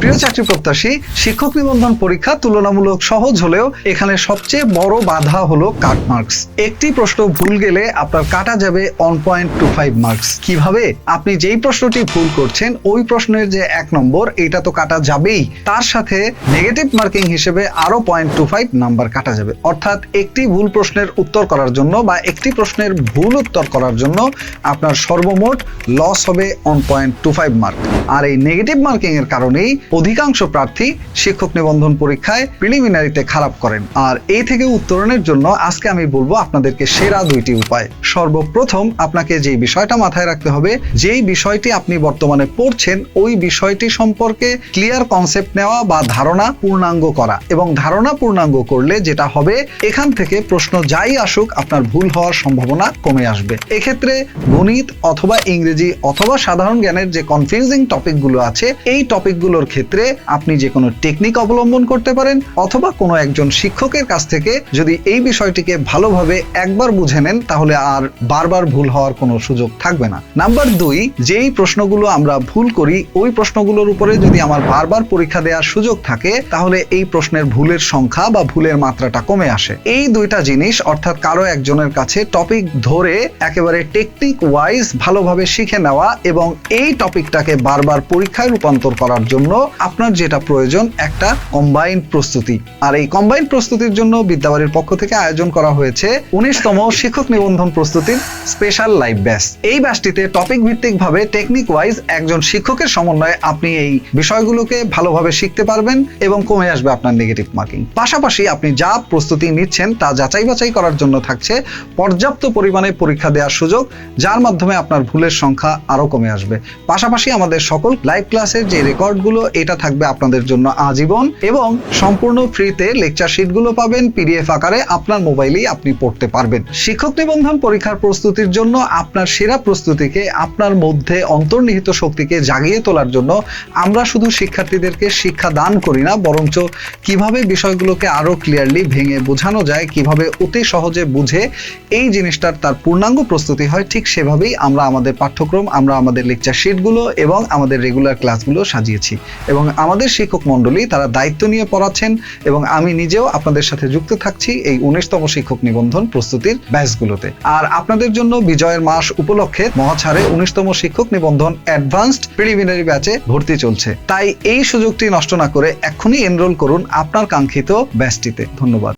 প্রিয় চাকরি প্রত্যাশী, শিক্ষক নিবন্ধন পরীক্ষা তুলনামূলক সহজ হলেও এখানে সবচেয়ে বড় বাধা হলো কাট মার্কস। একটি প্রশ্ন ভুল গেলে আপনার কাটা যাবে one point two five marks কীভাবে? আপনি যেই প্রশ্নটি ভুল করছেন, ওই প্রশ্নের যে এক নম্বর, এটা তো কাটা যাবেই। তার সাথে নেগেটিভ মার্কিং হিসেবে আরও পয়েন্ট টু ফাইভ নাম্বার কাটা যাবে। অর্থাৎ একটি ভুল প্রশ্নের উত্তর করার জন্য বা একটি প্রশ্নের ভুল উত্তর করার জন্য আপনার সর্বমোট লস হবে one point two five mark আর এই নেগেটিভ মার্কিং এর কারণেই অধিকাংশ প্রার্থী শিক্ষক নিবন্ধন পরীক্ষায় প্রিলিমিনারিতে খারাপ করেন। আর এই থেকে উত্তরণের জন্য আজকে আমি বলব আপনাদেরকে সেরা দুইটি উপায়। সর্বপ্রথম আপনাকে যে বিষয়টা মাথায় রাখতে হবে, যেই বিষয়টি আপনি বর্তমানে পড়ছেন, ওই বিষয়টি সম্পর্কে ক্লিয়ার কনসেপ্ট নেওয়া বা ধারণা পূর্ণাঙ্গ করা। এবং ধারণা পূর্ণাঙ্গ করলে যেটা হবে, এখান থেকে প্রশ্ন যাই আসুক, আপনার ভুল হওয়ার সম্ভাবনা কমে আসবে। এক্ষেত্রে গণিত অথবা ইংরেজি অথবা সাধারণ জ্ঞানের যে কনফিউজিং টপিকগুলো আছে, এই টপিকগুলোর ক্ষেত্রে আপনি যে কোনো টেকনিক অবলম্বন করতে পারেন অথবা কোনো একজন শিক্ষকের কাছ থেকে যদি এই বিষয়টিকে ভালোভাবে একবার বুঝে নেন, তাহলে আর বারবার ভুল হওয়ার কোনো সুযোগ থাকবে না। নাম্বার দুই, যেই প্রশ্নগুলো আমরা ভুল করি, ওই প্রশ্নগুলোর উপরে যদি আমার বারবার পরীক্ষা দেওয়ার সুযোগ থাকে, তাহলে এই প্রশ্নের ভুলের সংখ্যা বা ভুলের মাত্রাটা কমে আসে। এই দুইটা জিনিস, অর্থাৎ কারও একজনের কাছে টপিক ধরে একেবারে টেকনিক ওয়াইজ ভালোভাবে শিখে নেওয়া এবং এই টপিকটাকে বারবার পরীক্ষায় রূপান্তর করার জন্য আপনার যেটা প্রয়োজন একটা কম্বাইন্ড প্রস্তুতি। আর এই কম্বাইন্ড প্রস্তুতির জন্য বিদ্যাবাড়ির পক্ষ থেকে আয়োজন করা হয়েছে উনিশতম শিক্ষক নিবন্ধন প্রস্তুতির স্পেশাল লাইভ ব্যাচ এই ব্যাচটিতে টপিক ভিত্তিক ভাবে টেকনিক ওয়াইজ একজন শিক্ষকের সমন্বয়ে আপনি এই বিষয়গুলোকে ভালোভাবে শিখতে পারবেন এবং কমে আসবে আপনার নেগেটিভ মার্কিং পাশাপাশি আপনি যা প্রস্তুতি নিচ্ছেন তা যাচাই বাছাই করার জন্য থাকছে পর্যাপ্ত পরিমাণে পরীক্ষা দেওয়ার সুযোগ, যার মাধ্যমে আপনার ভুলের সংখ্যা আরও কমে আসবে। পাশাপাশি আমাদের সকল লাইভ ক্লাসের যে রেকর্ডগুলো এটা থাকবে আপনাদের জন্য আজীবন এবং সম্পূর্ণ ফ্রিতে লেকচার শিটগুলো পাবেন, পিডিএফ আকারে আপনার মোবাইলেই আপনি পড়তে পারবেন। শিক্ষক নিবন্ধন পরীক্ষার প্রস্তুতির জন্য আপনার সেরা প্রস্তুতিকে, আপনার মধ্যে অন্তর্নিহিত শক্তিকে জাগিয়ে তোলার জন্য আমরা শুধু শিক্ষার্থীদেরকে শিক্ষা দান করি না, বরঞ্চ কীভাবে বিষয়গুলোকে আরও ক্লিয়ারলি ভেঙে বোঝানো যায়, কীভাবে অতি সহজে বুঝে এই জিনিসটার তার পূর্ণাঙ্গ প্রস্তুতি হয়, ঠিক সেভাবেই আমরা আমাদের পাঠ্যক্রম, আমরা আমাদের লেকচার শিটগুলো এবং আমাদের রেগুলার ক্লাসগুলো সাজিয়েছি। এবং আমাদের শিক্ষক মণ্ডলী তারা দায়িত্ব নিয়ে পড়াচ্ছেন এবং আমি নিজেও আপনাদের সাথে যুক্ত থাকছি এই উনিশতম শিক্ষক নিবন্ধন প্রস্তুতির ব্যাচগুলোতে। আর আপনাদের জন্য বিজয়ের মাস উপলক্ষে মহাছাড়ে উনিশতম শিক্ষক নিবন্ধন অ্যাডভান্সড প্রিলিমিনারি ব্যাচে ভর্তি চলছে। তাই এই সুযোগটি নষ্ট না করে এক্ষুনি এনরোল করুন আপনার কাঙ্ক্ষিত ব্যাচটিতে। ধন্যবাদ।